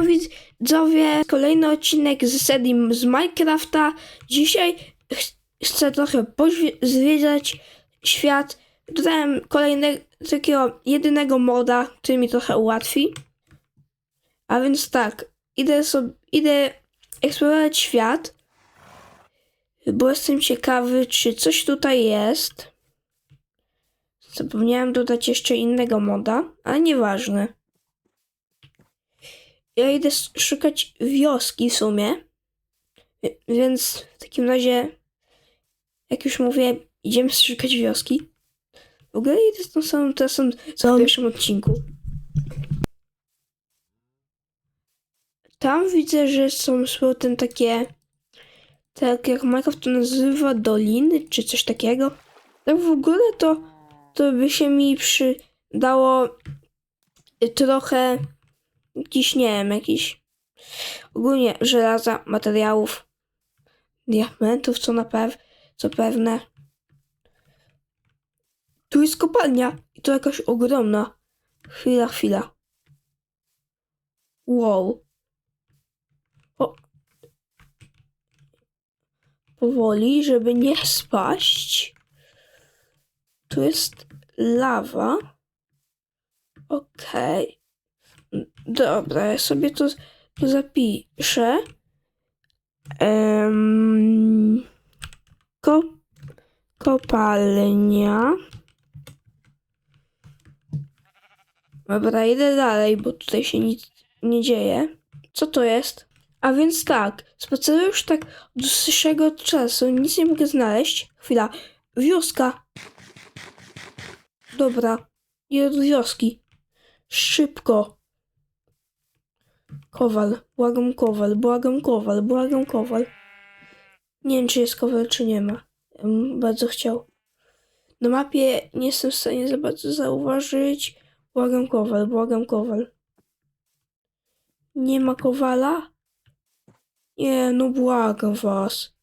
Witam widzowie, kolejny odcinek z serii z Minecrafta. Dzisiaj ch- chcę trochę zwiedzać świat. Dodałem kolejnego, takiego jedynego moda, który mi trochę ułatwi. A więc tak, idę sobie, idę eksplorować świat, bo jestem ciekawy, czy coś tutaj jest. Zapomniałem dodać jeszcze innego moda, ale nieważne. Ja idę szukać wioski w sumie. Więc w takim razie, jak już mówię, idziemy szukać wioski. W ogóle idę z tą samą trasą co w pierwszym odcinku. Tam widzę, że są z powrotem takie, tak jak Minecraft to nazywa, doliny, czy coś takiego. Tak w ogóle to, to by się mi przydało trochę jakiś, nie wiem, jakiś ogólnie żelaza, materiałów, diamentów, co na pew, co pewne. Tu jest kopalnia i to jakaś ogromna. Chwila, chwila. Wow. O. Powoli, żeby nie spaść. Tu jest lawa. Okej. Dobra, ja sobie to, zapiszę. Ko, kopalnia. Dobra, idę dalej, bo tutaj się nic nie dzieje. Co to jest? A więc tak, spaceruję już tak od dłuższego czasu, nic nie mogę znaleźć. Chwila, wioska. Dobra, idę do wioski. Szybko. Kowal, błagam kowal, błagam kowal, błagam kowal. Nie wiem, czy jest kowal, czy nie ma. Ja bardzo chciał. Na mapie nie jestem w stanie za bardzo zauważyć. Błagam kowal, błagam kowal. Nie ma kowala? Nie, no błagam was.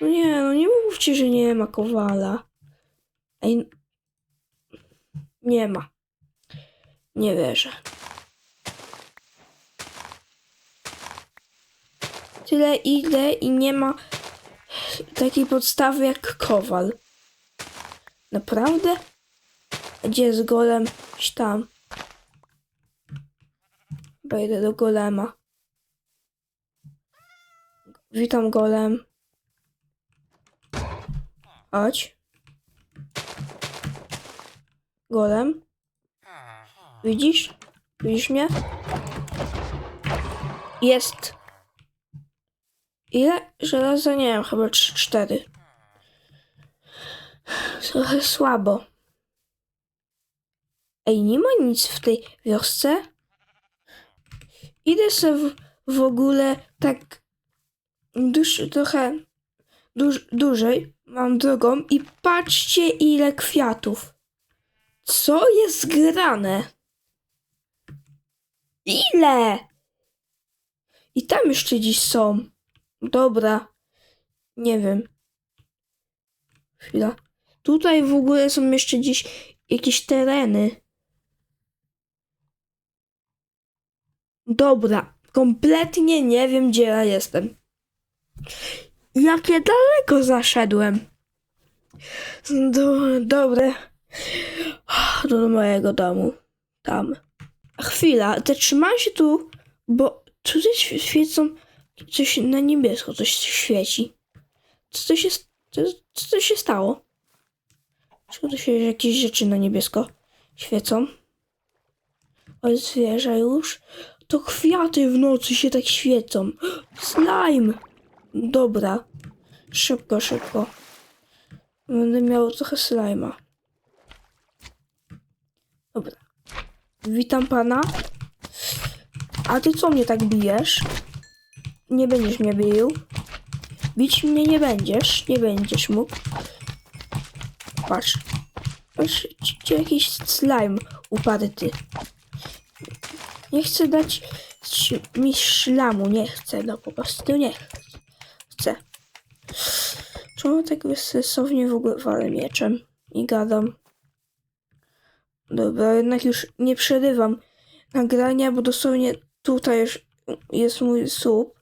No nie, no nie mówcie, że nie ma kowala. Ej, nie ma. Nie wierzę. Tyle idę i nie ma takiej podstawy jak kowal. Naprawdę? Gdzie jest golem? Gdzieś tam. Wejdę do golema. Witam golem. Chodź. Golem. Widzisz? Widzisz mnie? Jest. Ile żelaza? Nie wiem, chyba 3-4. Trochę słabo. Ej, nie ma nic w tej wiosce? Idę sobie w, w ogóle tak duż, trochę duż, dłużej mam drogą i patrzcie ile kwiatów. Co jest grane? Ile? I tam jeszcze dziś są. Dobra. Nie wiem. Chwila. Tutaj w ogóle są jeszcze dziś jakieś tereny. Dobra. Kompletnie nie wiem, gdzie ja jestem. Jakie daleko zaszedłem. Do, dobre. Do mojego domu. Tam. Chwila, zatrzymałem się tu, bo tutaj świe- świecą coś na niebiesko, coś świeci. Co to się, co, co to się stało? Czemu to się jakieś rzeczy na niebiesko świecą? O, zwierzę już. To kwiaty w nocy się tak świecą. Slime! Dobra. Szybko, szybko. Będę miał trochę slajma. Dobra. Witam pana. A ty co mnie tak bijesz? Nie będziesz mnie bił. Bić mnie nie będziesz. Nie będziesz mógł. Patrz. Patrz, ci jakiś slime uparty. Nie chcę dać mi szlamu. Nie chcę, no po prostu nie chcę. Czemu tak bezsensownie w ogóle walę mieczem i gadam? Dobra, jednak już nie przerywam nagrania, bo dosłownie tutaj już jest mój słup.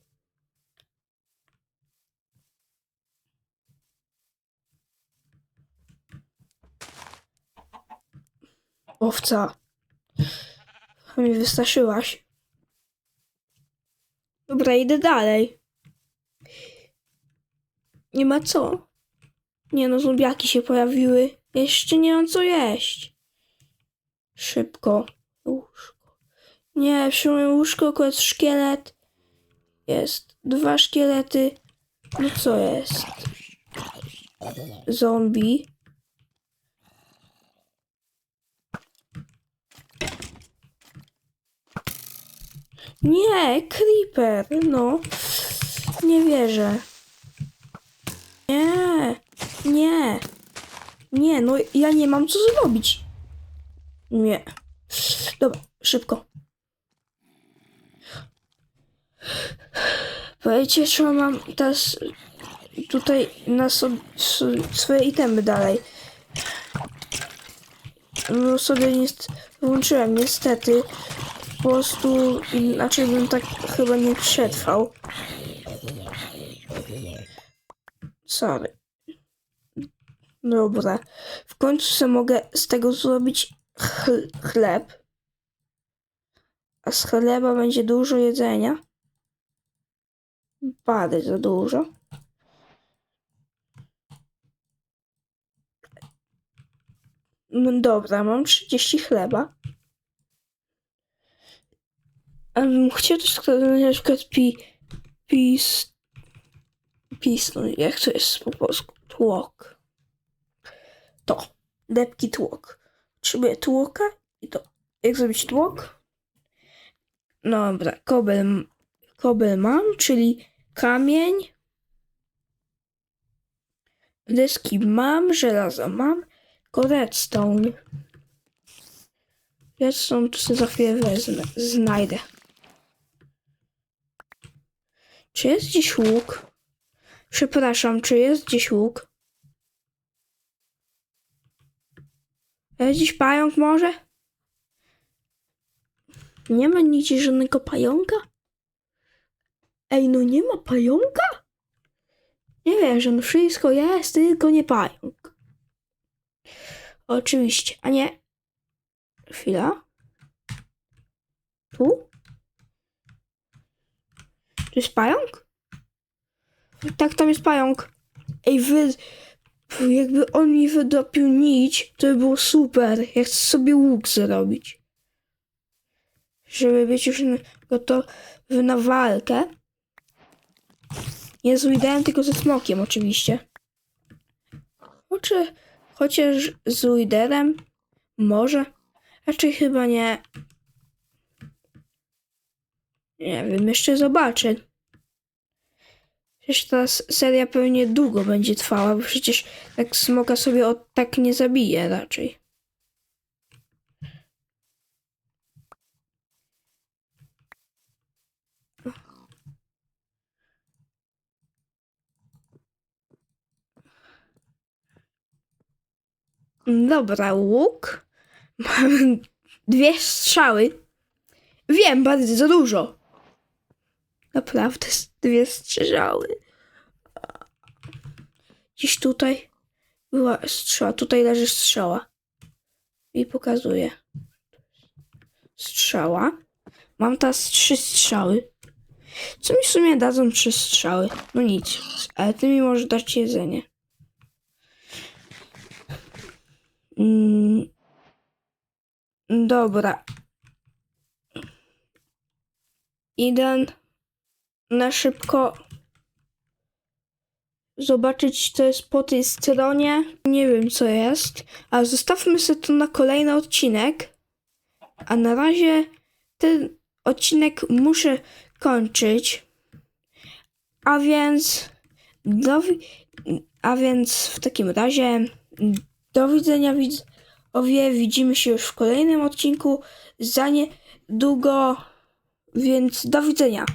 Owca. Mi wystraszyłaś. Dobra, idę dalej. Nie ma co. Nie no, zombiaki się pojawiły. Jeszcze nie mam co jeść. Szybko. Łóżko. Nie, przy moim łóżku akurat szkielet. Jest dwa szkielety. No co jest? Zombie. Nie, creeper, no. Nie wierzę. Nie, nie. Nie, no ja nie mam co zrobić. Nie. Dobra, szybko. Powiedzcie, czy mam teraz tutaj na so, s- swoje itemy dalej. No sobie nie włączyłem, niestety. Po prostu inaczej bym tak chyba nie przetrwał. Sorry. Dobra. W końcu sobie mogę z tego zrobić chl- chleb. A z chleba będzie dużo jedzenia. Bardzo dużo. Dobra, mam 30 chleba. Chciał też składać na przykład pi... Pis... Pis, no jak to jest po polsku? Tłok. To. Depki tłok. Potrzebuję tłoka i to. Jak zrobić tłok? No dobra, kobel, kobel mam, czyli kamień. Deski mam, żelazo mam, tylko redstone. Redstone to sobie za chwilę wezmę, znajdę. Czy jest gdzieś łuk? Przepraszam, czy jest gdzieś łuk? Jest gdzieś pająk może? Nie ma nigdzie żadnego pająka? Ej, no nie ma pająka? Nie wierzę, no wszystko jest, tylko nie pająk. Oczywiście, a nie. Chwila. Tu? Tu jest pająk? Tak, tam jest pająk. Ej, wy... Jakby on mi wydopił nić, to by było super. Ja chcę sobie łuk zrobić. Żeby być już gotowy na walkę. Nie z Widerem, tylko ze smokiem oczywiście. Chocie, chociaż z Widerem może. Raczej chyba nie. Nie wiem, jeszcze zobaczę. Przecież ta seria pewnie długo będzie trwała, bo przecież tak smoka sobie od tak nie zabije raczej. Dobra, łuk. Mam dwie strzały. Wiem, bardzo dużo. Naprawdę, dwie strzały. Gdzieś tutaj była strzała. Tutaj leży strzała. I pokazuję. Strzała. Mam teraz trzy strzały. Co mi w sumie dadzą trzy strzały? No nic. Ale ty mi możesz dać jedzenie. Mm. Dobra. Idę na szybko zobaczyć, co jest po tej stronie. Nie wiem, co jest, ale zostawmy sobie to na kolejny odcinek. A na razie ten odcinek muszę kończyć. A więc do, a więc w takim razie do widzenia widzowie. Widzimy się już w kolejnym odcinku za niedługo. Więc do widzenia.